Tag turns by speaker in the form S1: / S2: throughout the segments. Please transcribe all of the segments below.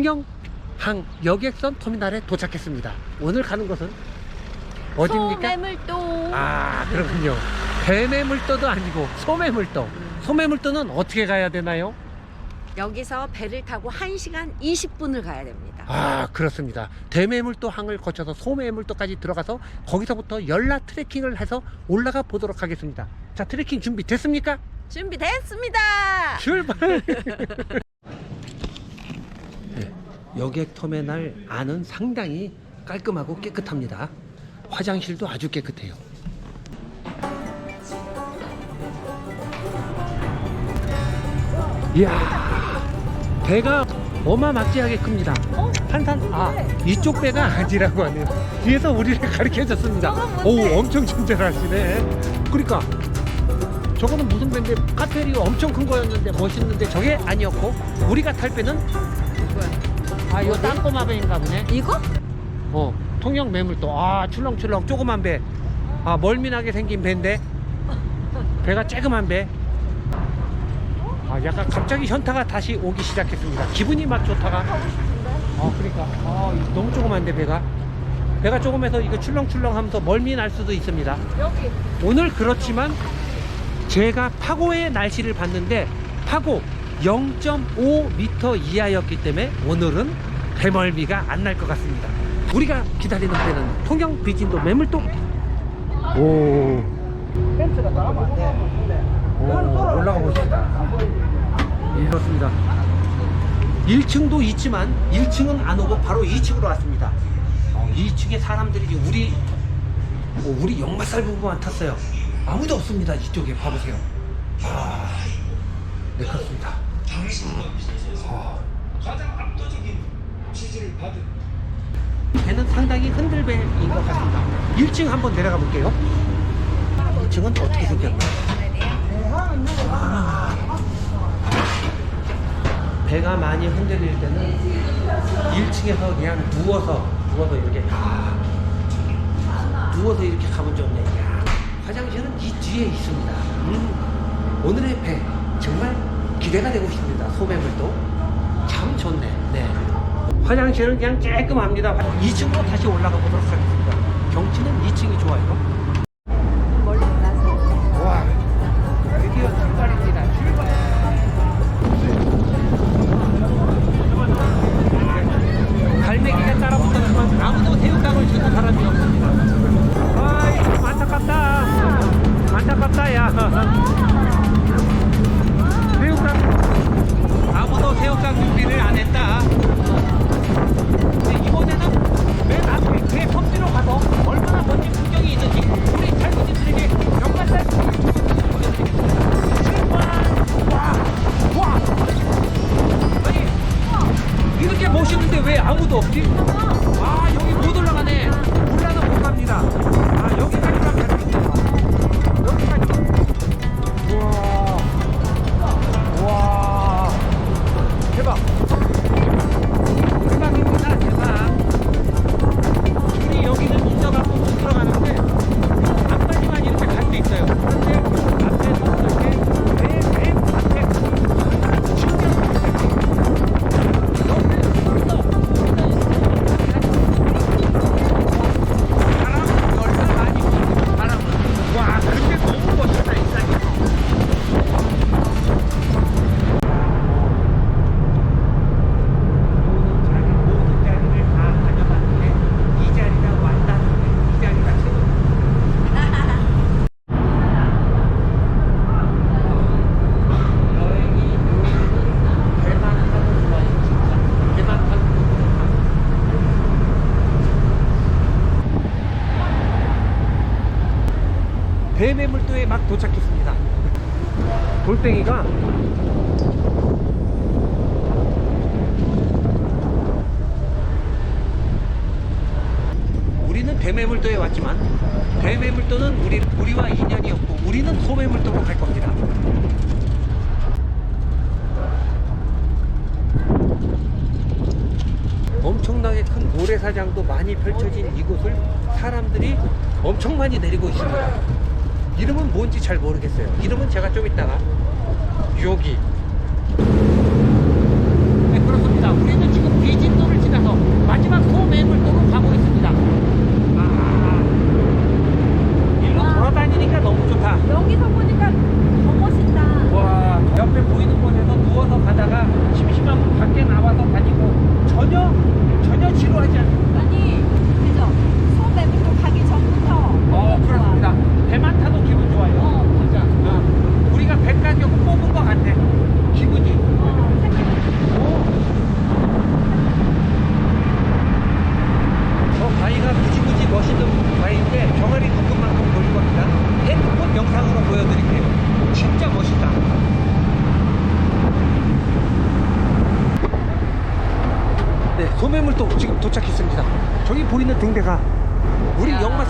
S1: 통영항 여객선 터미널에 도착했습니다. 오늘 가는 곳은 어디입니까?
S2: 소매물도
S1: 아 그렇군요. 배매물도도 아니고 소매물도. 소매물도는 어떻게 가야 되나요?
S2: 여기서 배를 타고 1시간 20분을 가야 됩니다.
S1: 아 그렇습니다. 대매물도 항을 거쳐서 소매물도까지 들어가서 거기서부터 열라 트레킹을 해서 올라가 보도록 하겠습니다. 자 트레킹 준비 됐습니까?
S2: 준비됐습니다.
S1: 출발! 네, 여객 터미널 안은 상당히 깔끔하고 깨끗합니다. 화장실도 아주 깨끗해요. 이야, 배가 어마막지하게 큽니다.
S2: 어?
S1: 한산, 아, 이쪽 배가 아니라고 하네요. 뒤에서 우리를 가르쳐 줬습니다. 오? 엄청 친절하시네. 그러니까, 저거는 무슨 배인데, 카페리 엄청 큰 거였는데, 멋있는데, 저게 아니었고, 우리가 탈 배는? 아, 이거 땅꼬마 배인가 보네.
S2: 이거?
S1: 어, 통영 매물도, 아, 출렁출렁 조그만 배. 아, 멀미나게 생긴 배인데, 배가 쬐그만 배. 아, 약간 갑자기 현타가 다시 오기 시작했습니다. 기분이 막 좋다가. 아, 그러니까. 아, 너무 조그만데, 배가. 배가 조금해서 이거 출렁출렁 하면서 멀미 날 수도 있습니다.
S2: 여기.
S1: 오늘 그렇지만 제가 파고의 날씨를 봤는데 파고 0.5m 이하였기 때문에 오늘은 배멀미가 안 날 것 같습니다. 우리가 기다리는 배는 통영 비진도 매물도 오. 펜스가 나가면 안 돼. 오, 올라가 보십니다. 이렇습니다. 1층도 있지만 1층은 안 오고 바로 2층으로 왔습니다. 어, 2층에 사람들이 우리 어, 우리 역마살 부분만 탔어요. 아무도 없습니다. 이쪽에 봐보세요. 아, 네 그렇습니다. 어. 배는 상당히 흔들배인 것 같습니다. 1층 한번 내려가 볼게요. 2층은 어떻게 생겼나? 아. 배가 많이 흔들릴 때는 1층에서 그냥 누워서 누워서 이렇게 아, 누워서 이렇게 가면 좋네. 야, 화장실은 이 뒤에 있습니다. 음, 오늘의 배 정말 기대가 되고 있습니다. 소매물도 참 좋네. 네. 화장실은 그냥 깔끔합니다. 2층으로 다시 올라가 보도록 하겠습니다. 경치는 2층이 좋아요. 아무도 없지? 배매물도에 막 도착했습니다. 돌덩이가 우리는 배매물도에 왔지만 배매물도는 우리 우리와 인연이 없고 우리는 소매물도로 갈 겁니다. 엄청나게 큰 모래사장도 많이 펼쳐진 이곳을 사람들이 엄청 많이 내리고 있습니다. 이름은 뭔지 잘 모르겠어요. 이름은 제가 좀 이따가 여기. 네 그렇습니다. 우리는 지금 비진도를 지나서 마지막 소매물도로 가고 있습니다. 아 일로 와. 돌아다니니까 너무 좋다. 여기서 보니까 더 멋있다. 와 옆에 보이는 곳에서 누워서 가다가 심심하면 밖에 나와서 다니고 전혀 전혀 지루하지 않습니다. 아니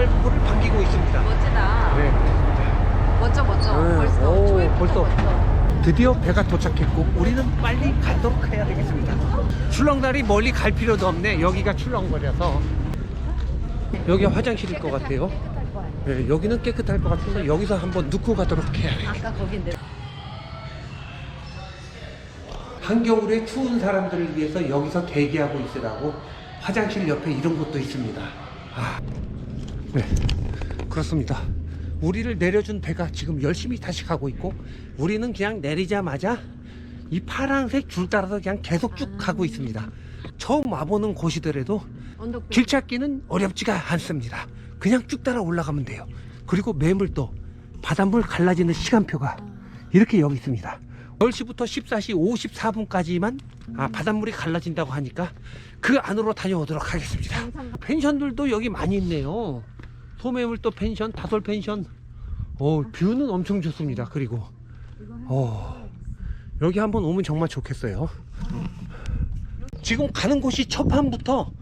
S1: 부부를 반기고 있습니다.
S2: 멋지다.
S1: 네.
S2: 멋져 멋져.
S1: 네.
S2: 벌써
S1: 오,
S2: 초입부터
S1: 벌써.
S2: 벌써.
S1: 드디어 배가 도착했고 우리는 빨리 가도록 해야 되겠습니다. 출렁다리 멀리 갈 필요도 없네. 여기가 출렁거려서 여기 화장실일 것 같아요.
S2: 깨끗할 거 아니야.
S1: 네, 여기는 깨끗할 것 같은데 여기서 한번 넣고 가도록 해야 돼요.
S2: 아까 거긴데.
S1: 한겨울에 추운 사람들을 위해서 여기서 대기하고 있으라고 화장실 옆에 이런 곳도 있습니다. 아, 네, 그렇습니다. 우리를 내려준 배가 지금 열심히 다시 가고 있고 우리는 그냥 내리자마자 이 파란색 줄 따라서 그냥 계속 쭉 가고 있습니다. 처음 와보는 곳이더라도
S2: 언덕
S1: 길 찾기는 어렵지가 않습니다. 그냥 쭉 따라 올라가면 돼요. 그리고 매물도 바닷물 갈라지는 시간표가 이렇게 여기 있습니다. 10시부터 14시 54분까지만 아, 바닷물이 갈라진다고 하니까 그 안으로 다녀오도록 하겠습니다. 펜션들도 여기 많이 있네요. 소매물도 펜션, 다솔 펜션. 어, 뷰는 엄청 좋습니다. 그리고 어, 여기 한번 오면 정말 좋겠어요. 지금 가는 곳이 첫 판부터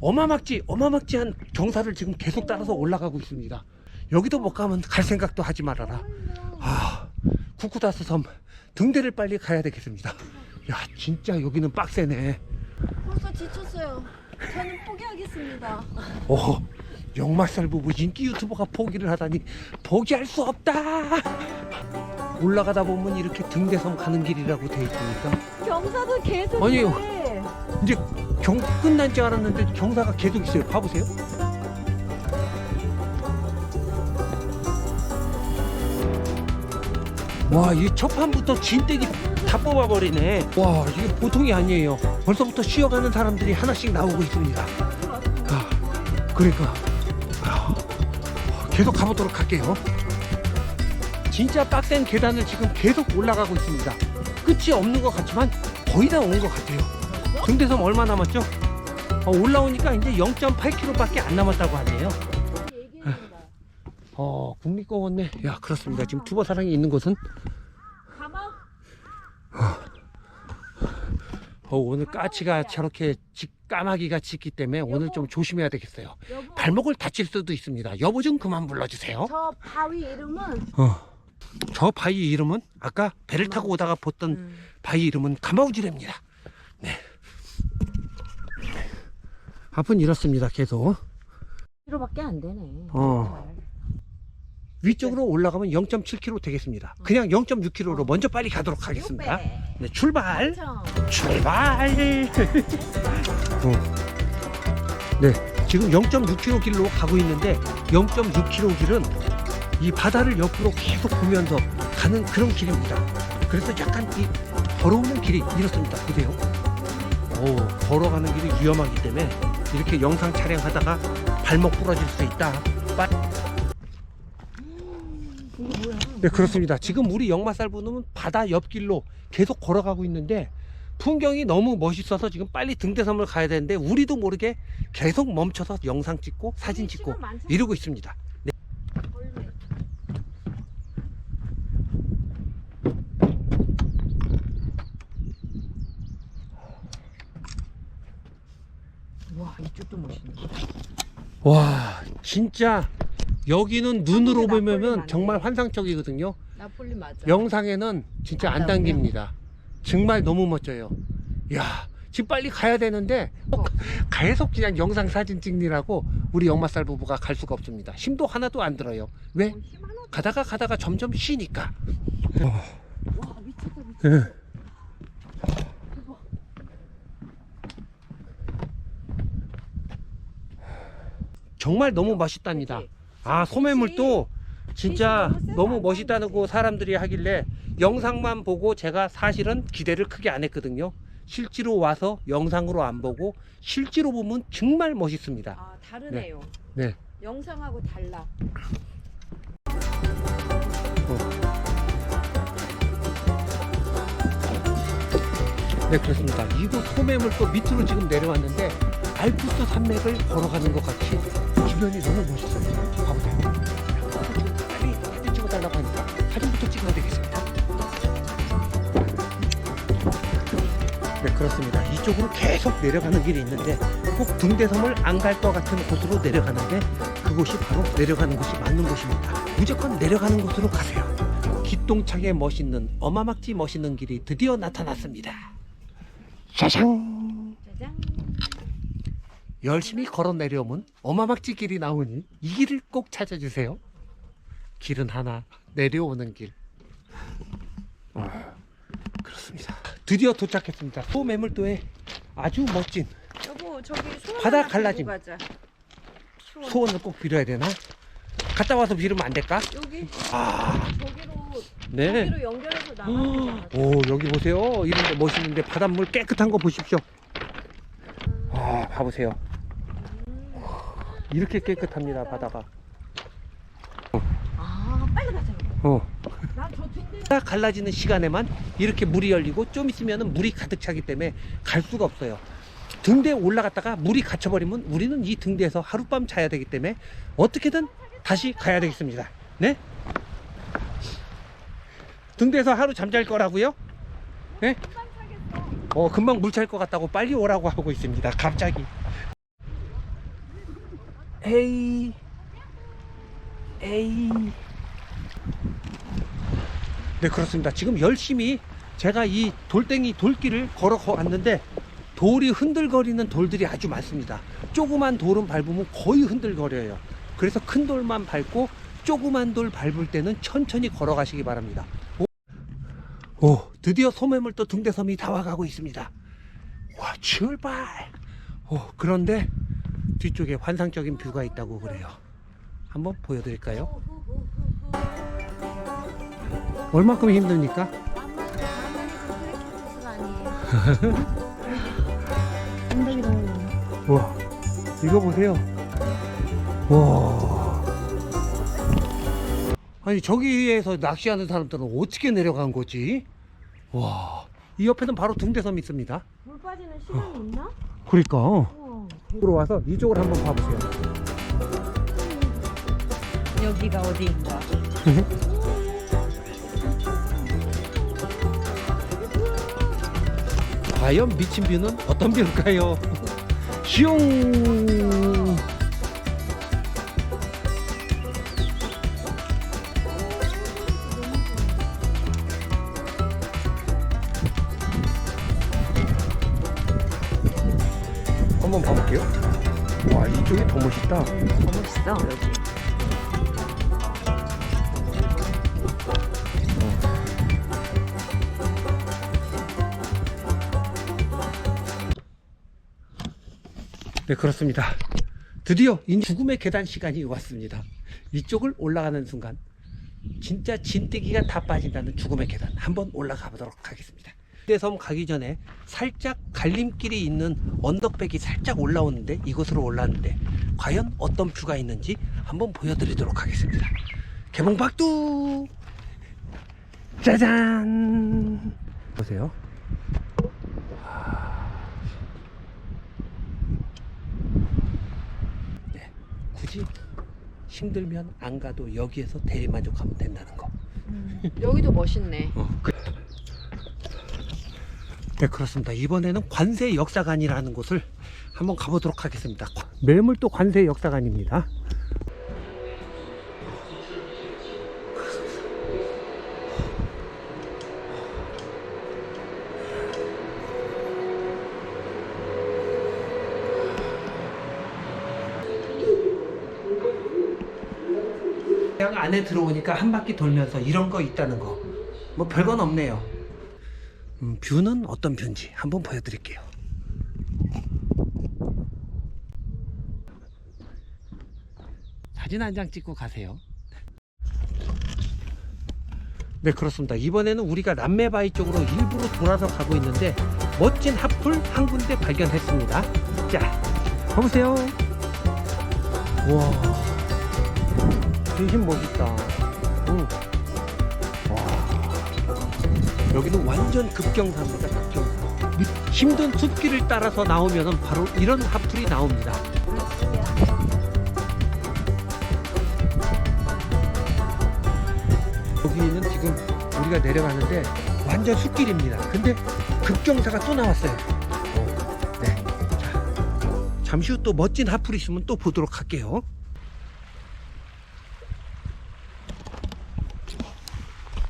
S1: 어마막지 어마막지한 경사를 지금 계속 따라서 올라가고 있습니다. 여기도 못 가면 갈 생각도 하지 말아라. 아, 쿠쿠다스 섬 등대를 빨리 가야 되겠습니다. 야, 진짜 여기는 빡세네.
S2: 벌써 지쳤어요. 저는 포기하겠습니다.
S1: 오, 역마살 부부 인기 유튜버가 포기를 하다니 포기할 수 없다. 올라가다 보면 이렇게 등대섬 가는 길이라고 돼 있으니까
S2: 경사도 계속.
S1: 아니요.
S2: 해.
S1: 이제 경 끝난 줄 알았는데 경사가 계속 있어요. 봐보세요. 와, 이 첫판부터 진떼기 다 뽑아버리네. 와, 이게 보통이 아니에요. 벌써부터 쉬어가는 사람들이 하나씩 나오고 있습니다. 아, 그러니까 아, 계속 가보도록 할게요. 진짜 빡센 계단을 지금 계속 올라가고 있습니다. 끝이 없는 것 같지만 거의 다 온 것 같아요. 등대섬 얼마 남았죠? 어, 올라오니까 이제 0.8km밖에 안 남았다고 하네요. 어, 국립공원 내. 야, 그렇습니다. 지금 투버 사랑이 있는 곳은. 어, 오늘 까치가 저렇게 지- 까마귀가 짙기 때문에 오늘 좀 조심해야 되겠어요.
S2: 여보.
S1: 발목을 다칠 수도 있습니다. 여보 좀 그만 불러주세요.
S2: 저 바위 이름은.
S1: 어. 저 바위 이름은 아까 배를 타고 오다가 봤던
S2: 음.
S1: 바위 이름은 가마우지래입니다. 네. 앞은 이렇습니다. 계속.
S2: 1km밖에 안 되네.
S1: 어. 위쪽으로 올라가면 0.7km 되겠습니다. 그냥 0.6km로 먼저 빨리 가도록 하겠습니다. 네, 출발. 출발. 어. 네, 지금 0.6km 길로 가고 있는데 0.6km 길은 이 바다를 옆으로 계속 보면서 가는 그런 길입니다. 그래서 약간 이 걸어오는 길이 이렇습니다. 보세요. 오, 걸어가는 길이 위험하기 때문에 이렇게 영상 촬영하다가 발목 부러질 수 있다. 빠- 네, 그렇습니다. 지금 우리 역마살 분은 바다 옆길로 계속 걸어가고 있는데 풍경이 너무 멋있어서 지금 빨리 등대섬을 가야 되는데 우리도 모르게 계속 멈춰서 영상 찍고 사진 찍고 이러고 있습니다. 네.
S2: 와 이쪽도 멋있네.
S1: 와, 진짜 여기는 눈으로
S2: 나폴리
S1: 보면
S2: 맞네.
S1: 정말 환상적이거든요.
S2: 나폴리 맞아.
S1: 영상에는 진짜 안? 당깁니다. 정말 너무 멋져요. 야, 지금 빨리 가야 되는데 어, 계속 그냥 영상 사진 찍느라고 우리 역마살 부부가 갈 수가 없습니다. 힘도 하나도 안 들어요. 왜?
S2: 어, 힘 하나.
S1: 가다가 가다가 점점 쉬니까.
S2: 와 미쳤다 미쳤다.
S1: 예. 정말 너무 멋있답니다.
S2: 그치?
S1: 아 소매물도 진짜
S2: 너무 세서
S1: 너무
S2: 안
S1: 멋있다고 사람들이 하길래 영상만 보고 제가 사실은 기대를 크게 안 했거든요. 실제로 와서 영상으로 안 보고 실제로 보면 정말 멋있습니다.
S2: 아 다르네요.
S1: 네.
S2: 영상하고 달라.
S1: 네 그렇습니다. 이곳 소매물 또 밑으로 지금 내려왔는데 알프스 산맥을 걸어가는 것 같이 주변이 너무 멋있어요. 이쪽으로 계속 내려가는 길이 있는데 꼭 등대섬을 안 갈 것 같은 곳으로 내려가는데 그곳이 바로 내려가는 곳이 맞는 곳입니다. 무조건 내려가는 곳으로 가세요. 기똥차게 멋있는 어마막지 멋있는 길이 드디어 나타났습니다. 짜잔!
S2: 짜잔.
S1: 열심히 걸어 내려오면 어마막지 길이 나오니 이 길을 꼭 찾아주세요. 길은 하나, 내려오는 길. 아, 그렇습니다. 드디어 도착했습니다. 소매물도에 아주 멋진
S2: 여보 저기 소원
S1: 바다
S2: 하나
S1: 갈라짐.
S2: 들고 가자. 소원.
S1: 소원을 꼭 빌어야 되나? 갔다 와서 빌으면 안 될까?
S2: 여기
S1: 아,
S2: 저기로
S1: 네.
S2: 저기로 연결해서 되잖아.
S1: 오, 여기 보세요. 이런데 멋있는데 바닷물 깨끗한 거 보십시오. 아, 봐보세요. 이렇게 깨끗합니다, 바다가.
S2: 아 빨리 가자.
S1: 어. 갈라지는 시간에만 이렇게 물이 열리고 좀 있으면 물이 가득 차기 때문에 갈 수가 없어요. 등대에 올라갔다가 물이 갇혀버리면 우리는 이 등대에서 하룻밤 자야 되기 때문에 어떻게든 다시 가야 되겠습니다. 네? 등대에서 하루 잠잘 거라고요? 네? 어, 금방 물 찰 것 같다고 빨리 오라고 하고 있습니다. 갑자기. 에이. 에이. 네 그렇습니다. 지금 열심히 제가 이 돌덩이 돌길을 걸어 왔는데 돌이 흔들거리는 돌들이 아주 많습니다. 조그만 돌은 밟으면 거의 흔들거려요. 그래서 큰 돌만 밟고 조그만 돌 밟을 때는 천천히 걸어 가시기 바랍니다. 오, 오, 드디어 소매물 도 등대섬이 다 와가고 있습니다. 와 출발! 오, 그런데 뒤쪽에 환상적인 뷰가 있다고 그래요. 한번 보여드릴까요? 얼마큼 힘듭니까?
S2: 엉덩이 너무.
S1: 와, 이거 보세요. 와. 아니, 저기에서 낚시하는 사람들은 어떻게 내려간 거지? 와. 이 옆에는 바로 등대섬이 있습니다.
S2: 물 빠지는 시간이 있나?
S1: 그러니까.
S2: 우와.
S1: 이쪽으로 와서 이쪽을 한번 봐보세요.
S2: 여기가 어디인가?
S1: 과연 미친 뷰는 어떤 뷰일까요? 슝! 한번 봐볼게요. 와, 이쪽이 더 멋있다.
S2: 더 멋있어 여기.
S1: 네, 그렇습니다. 드디어 이 죽음의 계단 시간이 왔습니다. 이쪽을 올라가는 순간 진짜 진뜨기가 다 빠진다는 죽음의 계단 한번 올라가 보도록 하겠습니다. 대섬 가기 전에 살짝 갈림길이 있는 언덕백이 살짝 올라오는데 이곳으로 올라왔는데 과연 어떤 뷰가 있는지 한번 보여드리도록 하겠습니다. 개봉박두 짜잔 보세요. 굳이 힘들면 안 가도 여기에서 대리만족하면 된다는 거.
S2: 여기도 멋있네.
S1: 네, 그렇습니다. 이번에는 관세 역사관이라는 곳을 한번 가보도록 하겠습니다. 매물도 관세 역사관입니다. 그냥 안에 들어오니까 한 바퀴 돌면서 이런 거 있다는 거. 뭐 별건 없네요. 음, 뷰는 어떤 뷰인지 한번 보여드릴게요. 사진 한 장 찍고 가세요. 네, 그렇습니다. 이번에는 우리가 남매바위 쪽으로 일부러 돌아서 가고 있는데 멋진 핫플 한 군데 발견했습니다. 자, 가보세요. 와, 진심 멋있다. 응. 와. 여기는 완전 급경사입니다. 급경사. 미- 힘든 숲길을 따라서 나오면 바로 이런 하풀이 나옵니다. 여기는 지금 우리가 내려가는데 완전 숲길입니다. 근데 급경사가 또 나왔어요. 어, 네. 자, 잠시 후 또 멋진 하플 있으면 또 보도록 할게요.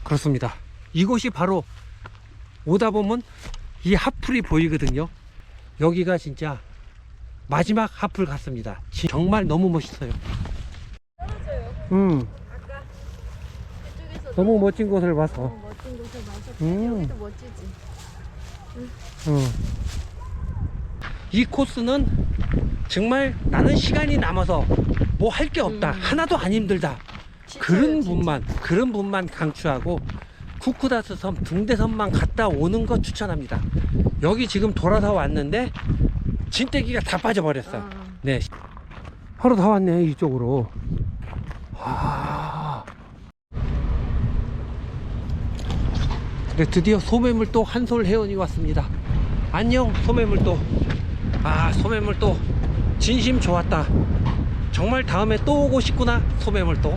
S1: 그렇습니다. 이곳이 바로 오다 보면 이 하플이 보이거든요. 여기가 진짜 마지막 하플 같습니다. 지- 정말 너무 멋있어요. 음, 너무 멋진 곳을 봐서.
S2: 멋진 곳에 와서
S1: 음.
S2: 여기도 멋지지.
S1: 음. 이 코스는 정말 나는 시간이 남아서 뭐 할 게 없다.
S2: 음.
S1: 하나도 안 힘들다. 그런. 분만, 그런 분만 강추하고 쿠쿠다스 섬 등대섬만 갔다 오는 거 추천합니다. 여기 지금 돌아서 왔는데 진때기가 다 빠져버렸어.
S2: 아,
S1: 네. 바로 다 왔네, 이쪽으로. 아. 네, 드디어 소매물도 한솔 회원이 왔습니다. 안녕, 소매물도. 아, 소매물도. 진심 좋았다. 정말 다음에 또 오고 싶구나, 소매물도.